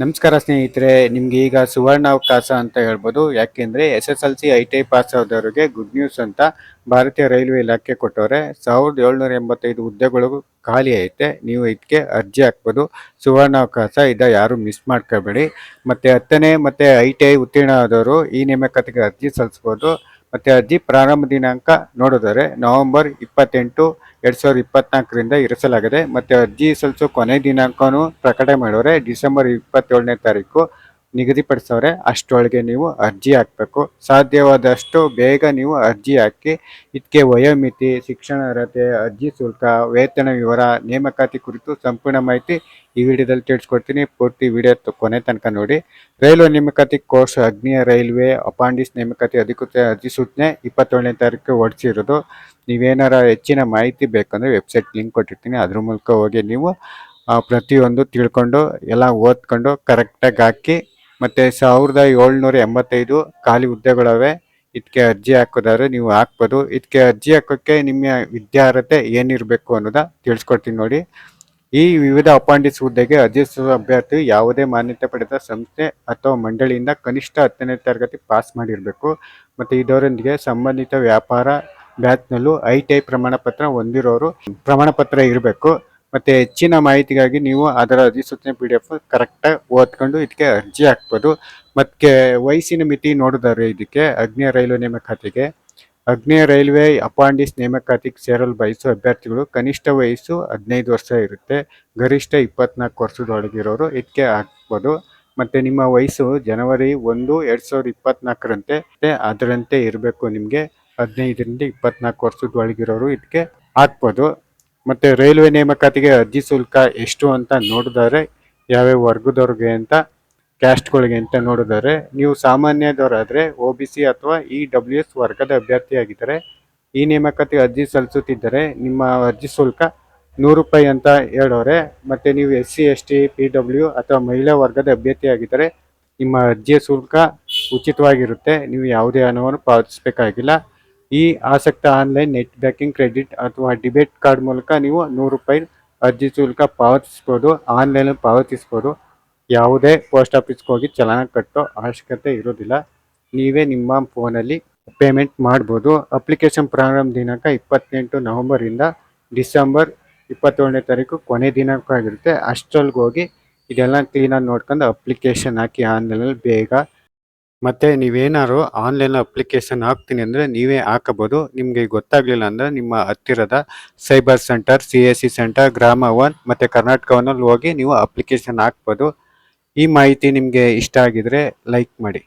ನಮಸ್ಕಾರ ಸ್ನೇಹಿತರೆ, ನಿಮ್ಗೆ ಈಗ ಸುವರ್ಣಾವಕಾಶ ಅಂತ ಹೇಳ್ಬೋದು. ಯಾಕೆಂದ್ರೆ S S L C I T I pass ಆದವರಿಗೆ good news ಅಂತ ಭಾರತೀಯ ರೈಲ್ವೆ ಇಲಾಖೆ ಕೊಟ್ಟವ್ರೆ. ಸಾವಿರದ ಏಳ್ನೂರ ಎಂಬತ್ತೈದು ಹುದ್ದೆಗಳು ಖಾಲಿ ಐತೆ. ನೀವು ಇದಕ್ಕೆ ಅರ್ಜಿ ಹಾಕ್ಬೋದು. ಸುವರ್ಣಾವಕಾಶ ಇದ ಯಾರು ಮಿಸ್ ಮಾಡ್ಕೋಬೇಡಿ. ಮತ್ತೆ ಹತ್ತನೇ ಮತ್ತೆ ಐ ಟಿ ಐ ಉತ್ತೀರ್ಣ ಆದವರು ಈ ನೇಮಕಾತಿಗೆ ಅರ್ಜಿ ಸಲ್ಲಿಸ್ಬೋದು. ಮತ್ತೆ ಅರ್ಜಿ ಪ್ರಾರಂಭ ದಿನಾಂಕ ನೋಡಿದರೆ ನವೆಂಬರ್ ಇಪ್ಪತ್ತೆಂಟು ಎರಡ್ ಸಾವಿರದ ಇಪ್ಪತ್ನಾಲ್ಕರಿಂದ ಇರಿಸಲಾಗಿದೆ. ಮತ್ತೆ ಅರ್ಜಿ ಸಲ್ಲಿಸೋ ಕೊನೆ ದಿನಾಂಕನೂ ಪ್ರಕಟಣೆ ಮಾಡವ್ರೆ ಡಿಸೆಂಬರ್ ಇಪ್ಪತ್ತೇಳನೇ ತಾರೀಕು ನಿಗದಿಪಡಿಸವ್ರೆ ಅಷ್ಟರೊಳಗೆ ನೀವು ಅರ್ಜಿ ಹಾಕಬೇಕು. ಸಾಧ್ಯವಾದಷ್ಟು ಬೇಗ ನೀವು ಅರ್ಜಿ ಹಾಕಿ ಇದಕ್ಕೆ ವಯೋಮಿತಿ, ಶಿಕ್ಷಣ ಅರ್ಹತೆ, ಅರ್ಜಿ ಶುಲ್ಕ, ವೇತನ ವಿವರ, ನೇಮಕಾತಿ ಕುರಿತು ಸಂಪೂರ್ಣ ಮಾಹಿತಿ ಈ ವಿಡಿಯೋದಲ್ಲಿ ತಿಳಿಸ್ಕೊಡ್ತೀನಿ. ಪೂರ್ತಿ ವಿಡಿಯೋ ಕೊನೆ ತನಕ ನೋಡಿ. ರೈಲ್ವೆ ನೇಮಕಾತಿ ಕೋರ್ಸ್ ಅಗ್ನಿಯ ರೈಲ್ವೆ, ಅಪಾಂಡಿಸ್ ನೇಮಕಾತಿ ಅಧಿಕೃತ ಅರ್ಜಿ ಸೂಚನೆ ಇಪ್ಪತ್ತೇಳನೇ ತಾರೀಕು ಹೊರಡಿಸಿರೋದು ನೀವೇನಾರ ಹೆಚ್ಚಿನ ಮಾಹಿತಿ ಬೇಕಂದರೆ ವೆಬ್ಸೈಟ್ ಲಿಂಕ್ ಕೊಟ್ಟಿರ್ತೀನಿ. ಅದ್ರ ಮೂಲಕ ಹೋಗಿ ನೀವು ಪ್ರತಿಯೊಂದು ತಿಳ್ಕೊಂಡು, ಎಲ್ಲ ಓದ್ಕೊಂಡು ಕರೆಕ್ಟಾಗಿ ಹಾಕಿ ಮತ್ತೆ ಸಾವಿರದ ಏಳ್ನೂರ ಎಂಬತ್ತೈದು ಖಾಲಿ ಹುದ್ದೆಗಳವೆ. ಇದಕ್ಕೆ ಅರ್ಜಿ ಹಾಕೋದಾದ್ರೆ ನೀವು ಹಾಕ್ಬೋದು. ಇದಕ್ಕೆ ಅರ್ಜಿ ಹಾಕೋಕ್ಕೆ ನಿಮ್ಮ ವಿದ್ಯಾರ್ಹತೆ ಏನಿರಬೇಕು ಅನ್ನೋದ ತಿಳಿಸ್ಕೊಡ್ತೀನಿ ನೋಡಿ. ಈ ವಿವಿಧ ಅಪಾಂಡಿಸ್ ಹುದ್ದೆಗೆ ಅರ್ಜಿ ಸಲ್ಲಿಸುವ ಅಭ್ಯರ್ಥಿ ಯಾವುದೇ ಮಾನ್ಯತೆ ಪಡೆದ ಸಂಸ್ಥೆ ಅಥವಾ ಮಂಡಳಿಯಿಂದ ಕನಿಷ್ಠ ಹತ್ತನೇ ತರಗತಿ ಪಾಸ್ ಮಾಡಿರಬೇಕು. ಮತ್ತು ಇದರೊಂದಿಗೆ ಸಂಬಂಧಿತ ವ್ಯಾಪಾರ, ಬ್ಯಾಚ್ನಲ್ಲೂ ಐ ಟಿ ಐ ಪ್ರಮಾಣ ಪತ್ರ ಹೊಂದಿರೋರು ಪ್ರಮಾಣ ಪತ್ರ ಇರಬೇಕು. ಮತ್ತೆ ಹೆಚ್ಚಿನ ಮಾಹಿತಿಗಾಗಿ ನೀವು ಅದರ ಅಧಿಸೂಚನೆ ಪಿ ಡಿ ಎಫ್ ಕರೆಕ್ಟಾಗಿ ಓದ್ಕೊಂಡು ಇದಕ್ಕೆ ಅರ್ಜಿ ಹಾಕ್ಬೋದು. ಮತ್ತೆ ವಯಸ್ಸಿನ ಮಿತಿ ನೋಡಿದಾರೆ ಇದಕ್ಕೆ ಅಗ್ನಿಯ ರೈಲ್ವೆ ನೇಮಕಾತಿಗೆ. ಅಗ್ನಿಯ ರೈಲ್ವೆ ಅಪಾಂಡಿಸ್ ನೇಮಕಾತಿಗೆ ಸೇರಲು ಬಯಸುವ ಅಭ್ಯರ್ಥಿಗಳು ಕನಿಷ್ಠ ವಯಸ್ಸು ಹದಿನೈದು ವರ್ಷ ಇರುತ್ತೆ. ಗರಿಷ್ಠ ಇಪ್ಪತ್ನಾಲ್ಕು ವರ್ಷದೊಳಗಿರೋರು ಇದಕ್ಕೆ ಹಾಕ್ಬೋದು. ಮತ್ತು ನಿಮ್ಮ ವಯಸ್ಸು ಜನವರಿ ಒಂದು ಎರಡು ಸಾವಿರದ ಇಪ್ಪತ್ನಾಲ್ಕರಂತೆ ಅದರಂತೆ ಇರಬೇಕು ನಿಮಗೆ. ಹದಿನೈದರಿಂದ ಇಪ್ಪತ್ನಾಲ್ಕು ವರ್ಷದೊಳಗಿರೋರು ಇದಕ್ಕೆ ಹಾಕ್ಬೋದು. ಮತ್ತೆ ರೈಲ್ವೆ ನೇಮಕಾತಿಗೆ ಅರ್ಜಿ ಶುಲ್ಕ ಎಷ್ಟು ಅಂತ ನೋಡಿದರೆ, ಯಾವ್ಯಾವ ವರ್ಗದವ್ರಿಗೆ ಅಂತ, ಕ್ಯಾಸ್ಟ್ಗಳಿಗೆ ಅಂತ ನೋಡಿದರೆ, ನೀವು ಸಾಮಾನ್ಯದವರಾದರೆ ಒ ಬಿ ಸಿ ಅಥವಾ ಇ ಡಬ್ಲ್ಯೂ ಎಸ್ ವರ್ಗದ ಅಭ್ಯರ್ಥಿಯಾಗಿದ್ದರೆ, ಈ ನೇಮಕಾತಿಗೆ ಅರ್ಜಿ ಸಲ್ಲಿಸುತ್ತಿದ್ದರೆ ನಿಮ್ಮ ಅರ್ಜಿ ಶುಲ್ಕ ನೂರು ರೂಪಾಯಿ ಅಂತ ಹೇಳೋರೆ, ಮತ್ತು ನೀವು S C, S T, P W ಅಥವಾ ಮಹಿಳಾ ವರ್ಗದ ಅಭ್ಯರ್ಥಿಯಾಗಿದ್ದರೆ, ನಿಮ್ಮ ಅರ್ಜಿಯ ಶುಲ್ಕ ಉಚಿತವಾಗಿರುತ್ತೆ, ನೀವು ಯಾವುದೇ ಹಣವನ್ನು ಪಾವತಿಸಬೇಕಾಗಿಲ್ಲ. ಈ ಆಸಕ್ತ ಆನ್ಲೈನ್ ನೆಟ್ ಬ್ಯಾಂಕಿಂಗ್ ಕ್ರೆಡಿಟ್ ಅಥವಾ ಡಿಬೆಟ್ ಕಾರ್ಡ್ ಮೂಲಕ ನೀವು ನೂರು ರೂಪಾಯಿ ಅರ್ಜಿ ಶುಲ್ಕ ಪಾವತಿಸ್ಬೋದು ಆನ್ಲೈನಲ್ಲಿ ಪಾವತಿಸ್ಬೋದು. ಯಾವುದೇ ಪೋಸ್ಟ್ ಆಫೀಸ್ಗೆ ಹೋಗಿ ಚಲನ ಕಟ್ಟೋ ಅವಶ್ಯಕತೆ ಇರೋದಿಲ್ಲ. ನೀವೇ ನಿಮ್ಮ ಫೋನಲ್ಲಿ ಪೇಮೆಂಟ್ ಮಾಡ್ಬೋದು. ಅಪ್ಲಿಕೇಶನ್ ಪ್ರಾರಂಭ ದಿನಾಂಕ ಇಪ್ಪತ್ತೆಂಟು ನವಂಬರಿಂದ ಡಿಸೆಂಬರ್ ಇಪ್ಪತ್ತೇಳನೇ ತಾರೀಕು ಕೊನೆ ದಿನಾಂಕ ಆಗಿರುತ್ತೆ ಅಷ್ಟರೊಳಗೆ ಹೋಗಿ ಇದೆಲ್ಲ ಕ್ಲೀನಾಗಿ ನೋಡ್ಕೊಂಡು ಅಪ್ಲಿಕೇಶನ್ ಹಾಕಿ ಆನ್ಲೈನಲ್ಲಿ ಬೇಗ ಮತ್ತೆ ನೀವೇನಾದ್ರು ಆನ್ಲೈನ್ ಅಪ್ಲಿಕೇಶನ್ ಹಾಕ್ತೀನಿ ಅಂದರೆ ನೀವೇ ಹಾಕಬಹುದು ನಿಮಗೆ ಗೊತ್ತಾಗ್ಲಿಲ್ಲ ಅಂದರೆ ನಿಮ್ಮ ಹತ್ತಿರದ cyber centre C S C centre Grama one ಮತ್ತು ಕರ್ನಾಟಕವನ್ನಲ್ಲಿ ಹೋಗಿ ನೀವು ಅಪ್ಲಿಕೇಶನ್ ಹಾಕ್ಬೋದು. ಈ ಮಾಹಿತಿ ನಿಮಗೆ ಇಷ್ಟ ಆಗಿದ್ರೆ ಲೈಕ್ ಮಾಡಿ.